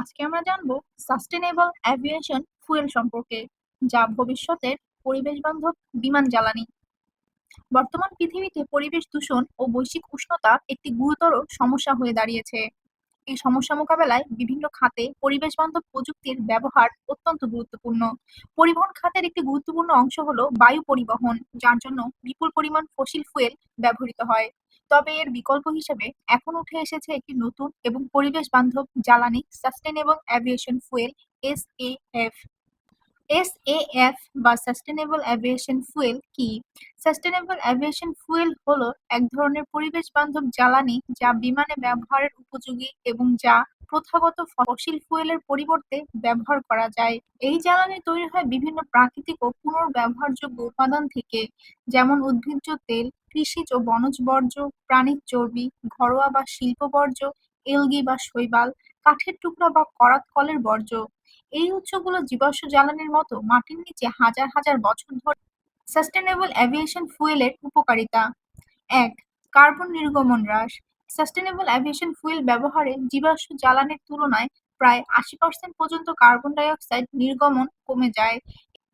আজকে আমরা জানব সাস্টেনেবল অ্যাভিয়েশন ফুয়েল সম্পর্কে, যা ভবিষ্যতের পরিবেশ বান্ধব বিমান জ্বালানি। বর্তমান পৃথিবীতে পরিবেশ দূষণ ও বৈশ্বিক উষ্ণতা একটি গুরুতর সমস্যা হয়ে দাঁড়িয়েছে। এই সমস্যা মোকাবেলায় বিভিন্ন খাতে পরিবেশ বান্ধব প্রযুক্তির ব্যবহার অত্যন্ত গুরুত্বপূর্ণ। পরিবহন খাতের একটি গুরুত্বপূর্ণ অংশ হলো বায়ু পরিবহন, যার জন্য বিপুল পরিমাণ ফসিল ফুয়েল ব্যবহৃত হয়। তবে এর বিকল্প হিসেবে এখন উঠে এসেছে একটি নতুন এবং পরিবেশ বান্ধব জ্বালানি sustainable aviation fuel S F বা সাস্টেনেবল অ্যাভিয়েশন ফুয়েল কি? সাস্টেনেবল অ্যাভিয়েশন ফুয়েল হলো এক ধরনের পরিবেশ বান্ধব জ্বালানি যা বিমানে ব্যবহারের উপযোগী এবং যা প্রথাগত ফসিল ফুয়েলের পরিবর্তে ব্যবহার করা যায়। এই জ্বালানি তৈরি হয় বিভিন্ন প্রাকৃতিক ও পুনর্ব্যবহারযোগ্য উপাদান থেকে, যেমন উদ্ভিজ্জ তেল, কৃষিজ ও বনজ বর্জ্য প্রাণীর চর্বি, ঘরোয়া বা শিল্প বর্জ্য, এলগি বা শৈবাল, কাঠের টুকরা বা করাত কলের বর্জ্য। এই উৎসগুলো জীবাশ্ম জ্বালানির মতো মাটির নিচে হাজার হাজার বছর ধরে সাস্টেনেবল অ্যাভিয়েশন ফুয়েলের উপকারিতা। এক, কার্বন নির্গমন হ্রাস। সাস্টেনেবল অ্যাভিয়েশন ফুয়েল ব্যবহারে জীবাশ্ম জ্বালানির তুলনায় প্রায় আশি পার্সেন্ট পর্যন্ত কার্বন ডাই অক্সাইড নির্গমন কমে যায়।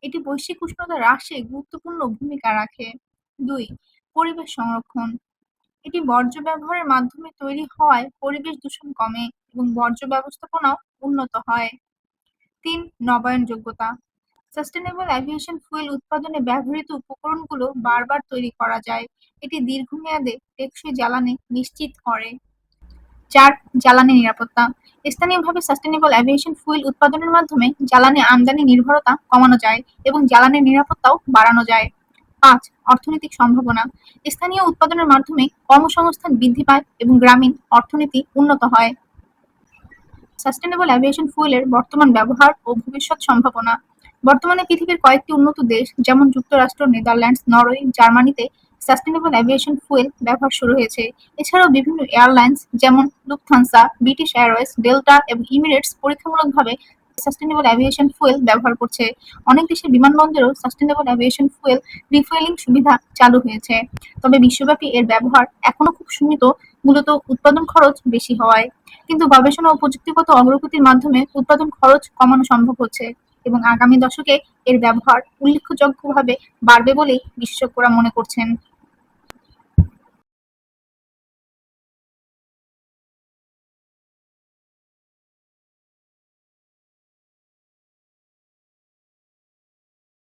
এটি বৈশ্বিক উষ্ণতা হ্রাসে গুরুত্বপূর্ণ ভূমিকা রাখে। দুই, পরিবেশ সংরক্ষণ। এটি বর্জ্য ব্যবহারের মাধ্যমে তৈরি হওয়ায় পরিবেশ দূষণ কমে এবং বর্জ্য ব্যবস্থাপনাও উন্নত হয়। তিন, নবায়নযোগ্যতা। সাস্টেনেবল অ্যাভিয়েশন ফুয়েল উৎপাদনে ব্যবহৃত উপকরণগুলো বারবার তৈরি করা যায়। এটি দীর্ঘমেয়াদে টেকসই জ্বালানি নিশ্চিত করে। চার জ্বালানি নিরাপত্তা। স্থানীয়ভাবে সাস্টেনেবল অ্যাভিয়েশন ফুয়েল উৎপাদনের মাধ্যমে জ্বালানি আমদানি নির্ভরতা কমানো যায় এবং জ্বালানির নিরাপত্তাও বাড়ানো যায়। পাঁচ, অর্থনৈতিক সম্ভাবনা। স্থানীয় উৎপাদনের মাধ্যমে কর্মসংস্থান বৃদ্ধি পায় এবং গ্রামীণ অর্থনীতি উন্নত হয়। সাস্টেনেবল অ্যাভিয়েশন ফুয়েলের বর্তমান ব্যবহার ও ভবিষ্যৎ সম্ভাবনা। বর্তমানে পৃথিবীর কয়েকটি উন্নত দেশ যেমন যুক্তরাষ্ট্র, নেদারল্যান্ডস, নরওয়ে, জার্মানিতে সাস্টেনেবল অ্যাভিয়েশন ফুয়েল ব্যবহার শুরু হয়েছে। এছাড়াও বিভিন্ন এয়ারলাইন্স যেমন লুফথানসা ব্রিটিশ এয়ারওয়েজ ডেল্টা এবং ইমিরেটস পরীক্ষামূলকভাবে সাস্টেনেবল অ্যাভিয়েশন ফুয়েল ব্যবহার করছে। অনেক দেশের বিমানবন্দরেও সাস্টেনেবল অ্যাভিয়েশন ফুয়েল রিফুয়েলিং সুবিধা চালু হয়েছে। তবে বিশ্বব্যাপী এর ব্যবহার এখনও খুব সীমিত, মূলত উৎপাদন খরচ বেশি হওয়ায়। কিন্তু গবেষণা ও প্রযুক্তিগত অগ্রগতির মাধ্যমে উৎপাদন খরচ কমানো সম্ভব হচ্ছে এবং আগামী দশকে এর ব্যবহার উল্লেখযোগ্যভাবে বাড়বে বলেই বিশেষজ্ঞরা মনে করছেন।